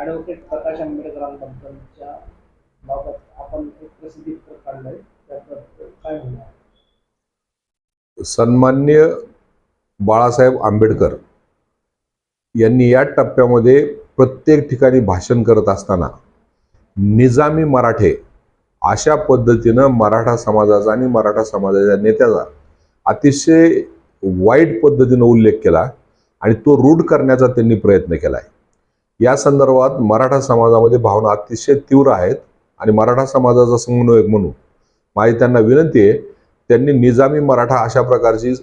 Advocate प्रकाश आंबेडकरांबद्दलच्या बाबत आपण एक प्रसिद्धी पत्रक काढलंय. त्याबद्दल काय म्हणणार सन्मान्य बाळासाहेब आंबेडकर यांनी या टप्प्यामध्ये प्रत्येक ठिकाणी भाषण करत असताना निजामी मराठे अशा पद्धतीनं मराठा समाजाचा आणि मराठा समाजाच्या नेत्याचा अतिशय वाईट पद्धतीनं उल्लेख केला आणि तो रूढ करण्याचा त्यांनी प्रयत्न केला आहे या संदर्भात मराठा समाजामध्ये भावना अतिशय तीव्र आहेत आणि मराठा समाजाचा समन्वयक म्हणून माझी त्यांना विनंती आहे त्यांनी निजामी मराठा अशा प्रकारची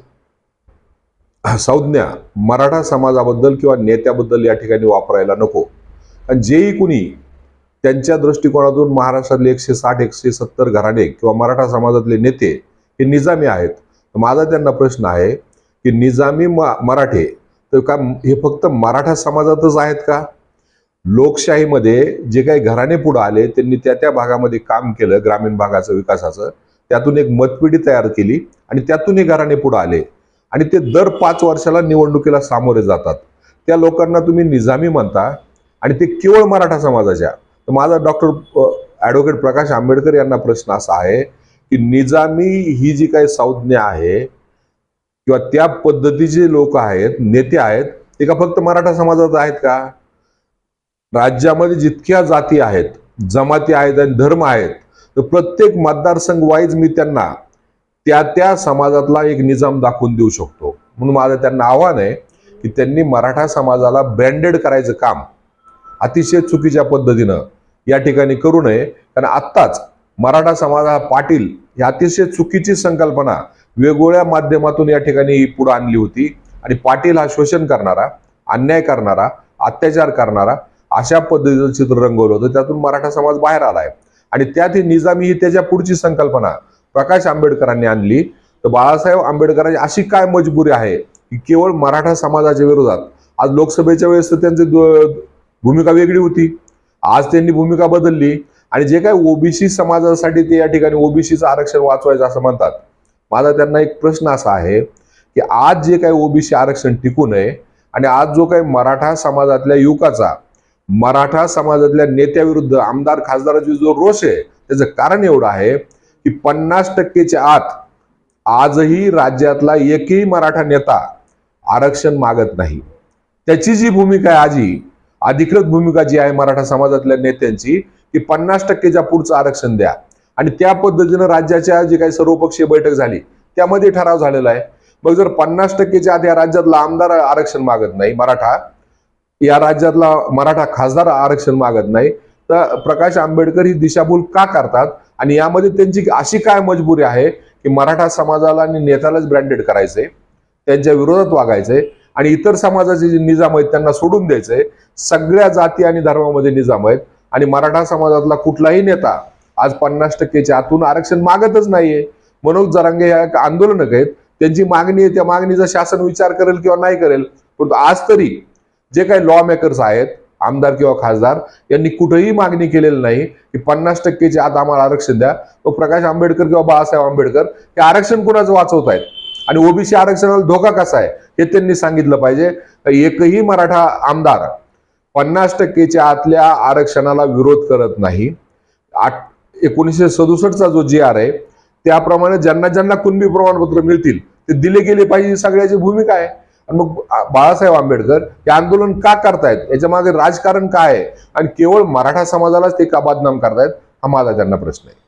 संज्ञा मराठा समाजाबद्दल किंवा नेत्याबद्दल या ठिकाणी वापरायला नको. आणि जेही कुणी त्यांच्या दृष्टिकोनातून महाराष्ट्रातले एकशे साठ एकशे सत्तर घराणे किंवा मराठा समाजातले नेते हे निजामी आहेत. माझा त्यांना प्रश्न आहे की निजामी म मराठे तर का हे फक्त मराठा समाजातच आहेत का? लोकशाहीमध्ये जे काही घराणे पुढे आले त्यांनी त्या त्या भागामध्ये काम केलं ग्रामीण भागाचं विकासाचं. त्यातून एक मतपिढी तयार केली आणि त्यातून हे घराणे पुढे आले. आणि ते दर पाच वर्षाला निवडणुकीला सामोरे जातात. त्या लोकांना तुम्ही निजामी म्हणता आणि ते केवळ मराठा समाजाच्या. तर माझा डॉक्टर ॲडव्होकेट प्रकाश आंबेडकर यांना प्रश्न असा आहे की निजामी ही जी काही संज्ञा आहे किंवा त्या पद्धतीचे लोक आहेत नेते आहेत ते का फक्त मराठा समाजात आहेत का? राज्यामध्ये जितक्या जाती आहेत जमाती आहेत आणि धर्म आहेत तर प्रत्येक मतदारसंघ वाईज मी त्यांना त्या त्या समाजातला एक निजाम दाखवून देऊ शकतो. म्हणून माझं त्यांना आव्हान आहे की त्यांनी मराठा समाजाला ब्रँडेड करायचं काम अतिशय चुकीच्या पद्धतीनं या ठिकाणी करू नये. कारण आत्ताच मराठा समाज हा पाटील ही अतिशय चुकीची संकल्पना वेगवेगळ्या माध्यमातून या ठिकाणी पुढे आणली होती. आणि पाटील हा शोषण करणारा अन्याय करणारा अत्याचार करणारा अशा पद्धतीचं चित्र रंगवलं होतं त्यातून मराठा समाज बाहेर आलाय. आणि त्यात ही निजामी ही त्याच्या पुढची संकल्पना प्रकाश आंबेडकरांनी आणली. तर बाळासाहेब आंबेडकरांची अशी काय मजबुरी आहे की केवळ मराठा समाजाच्या विरोधात. आज लोकसभेच्या वेळेस तर त्यांची भूमिका वेगळी होती. आज त्यांनी भूमिका बदलली. आणि जे काय ओबीसी समाजासाठी ते या ठिकाणी ओबीसीचं आरक्षण वाचवायचं असं म्हणतात. माझा त्यांना एक प्रश्न असा आहे की आज जे काही ओबीसी आरक्षण टिकू नये आणि आज जो काही मराठा समाजातल्या युवकाचा मराठा समाजातल्या नेत्याविरुद्ध आमदार खासदाराची जो रोष आहे त्याचं कारण एवढं आहे की पन्नास टक्केच्या आत आजही राज्यातला एकही मराठा नेता आरक्षण मागत नाही. त्याची जी भूमिका आहे आजी अधिकृत भूमिका जी आहे मराठा समाजातल्या नेत्यांची की पन्नास टक्केच्या पुढचं आरक्षण द्या. आणि त्या पद्धतीनं राज्याच्या जी काही सर्वपक्षीय बैठक झाली त्यामध्ये ठराव झालेला आहे. मग जर पन्नास टक्केच्या आत या राज्यातला आमदार आरक्षण मागत नाही मराठा या राज्यातला मराठा खासदार आरक्षण मागत नाही. तर प्रकाश आंबेडकर ही दिशाभूल का करतात? आणि यामध्ये त्यांची अशी काय मजबुरी आहे की मराठा समाजाला आणि नेत्यालाच ब्रँडेड करायचंय त्यांच्या विरोधात वागायचंय आणि इतर समाजाचे जे निजाम आहेत त्यांना सोडून द्यायचंय. सगळ्या जाती आणि धर्मामध्ये निजाम आहेत आणि मराठा समाजातला कुठलाही नेता आज पन्नास टक्केच्या आतून आरक्षण मागतच नाहीये. मनोज जरांगे ह्या एक आंदोलनक आहेत. त्यांची मागणी आहे त्या मागणीचा शासन विचार करेल किंवा नाही करेल. परंतु आज तरी जे काही लॉ मेकर्स आहेत आमदार किंवा खासदार यांनी कुठेही मागणी केलेली नाही की पन्नास टक्केच्या आत आम्हाला आरक्षण द्या. व प्रकाश आंबेडकर किंवा बाळासाहेब आंबेडकर हे आरक्षण कुणाचं वाचवत आहेत? आणि ओबीसी आरक्षणाला धोका कसा आहे? हे त्यांनी सांगितलं पाहिजे. एकही मराठा आमदार पन्नास टक्केच्या आतल्या आरक्षणाला विरोध करत नाही. आठ एकोणीसशे सदुसष्टचा जो जी आर आहे त्याप्रमाणे ज्यांना ज्यांना कुणबी प्रमाणपत्र मिळतील ते दिले गेले पाहिजे. ही सगळ्याची भूमिका आहे. आणि मग बाळासाहेब आंबेडकर हे आंदोलन का करतायत? याच्या मागे राजकारण काय आहे? आणि केवळ मराठा समाजालाच ते का बदनाम करतायत? हा माझा त्यांना प्रश्न आहे.